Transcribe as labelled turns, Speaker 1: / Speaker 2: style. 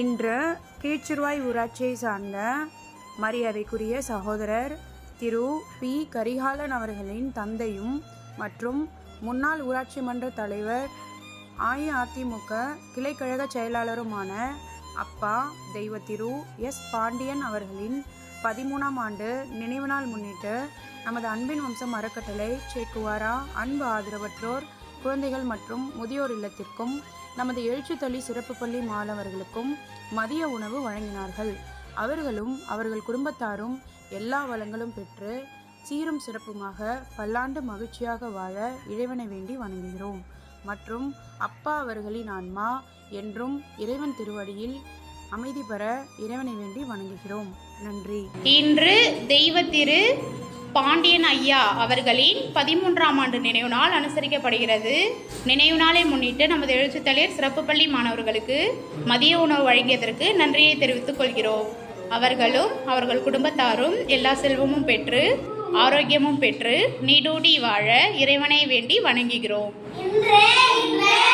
Speaker 1: இன்று கீழ்ச்சிறுவாய் ஊராட்சியை சார்ந்த மரியாதைக்குரிய சகோதரர் திரு பி. கரிகாலன் அவர்களின் தந்தையும் மற்றும் முன்னாள் ஊராட்சி மன்ற தலைவர் அஇஅதிமுக கிளைக்கழக செயலாளருமான அப்பா தெய்வ திரு எஸ். பாண்டியன் அவர்களின் பதிமூணாம் ஆண்டு நினைவு நாள் முன்னிட்டு நமது அன்பின் வம்சம் அறக்கட்டளை சேக்குவாரா அன்பு ஆதரவற்றோர் குழந்தைகள் மற்றும் முதியோர் இல்லத்திற்கும் நமது எழுச்சித்தளி சிறப்பு பள்ளி மாணவர்களுக்கும் மதிய உணவு வழங்கினார்கள். அவர்களும் அவர்கள் குடும்பத்தாரும் எல்லா வளங்களும் பெற்று சீரும் சிறப்புமாக பல்லாண்டு மகிழ்ச்சியாக வாழ இறைவனை வேண்டி வணங்குகிறோம். மற்றும் அப்பா அவர்களின் ஆன்மா என்றும் இறைவன் திருவடியில் அமைதி பெற இறைவனை வேண்டி வணங்குகிறோம். நன்றி.
Speaker 2: இன்று தெய்வ திரு பாண்டியன் ஐயா அவர்களின் பதிமூன்றாம் ஆண்டு நினைவு நாள் அனுசரிக்கப்படுகிறது. நினைவு நாளை முன்னிட்டு நமது எழுச்சித்தளிர் சிறப்பு பள்ளி மாணவர்களுக்கு மதிய உணவு வழங்கியதற்கு நன்றியை தெரிவித்துக் கொள்கிறோம். அவர்களும் அவர்கள் குடும்பத்தாரும் எல்லா செல்வமும் பெற்று ஆரோக்கியமும் பெற்று நீடூடி வாழ இறைவனை வேண்டி வணங்குகிறோம்.
Speaker 3: இன்றே இன்றே.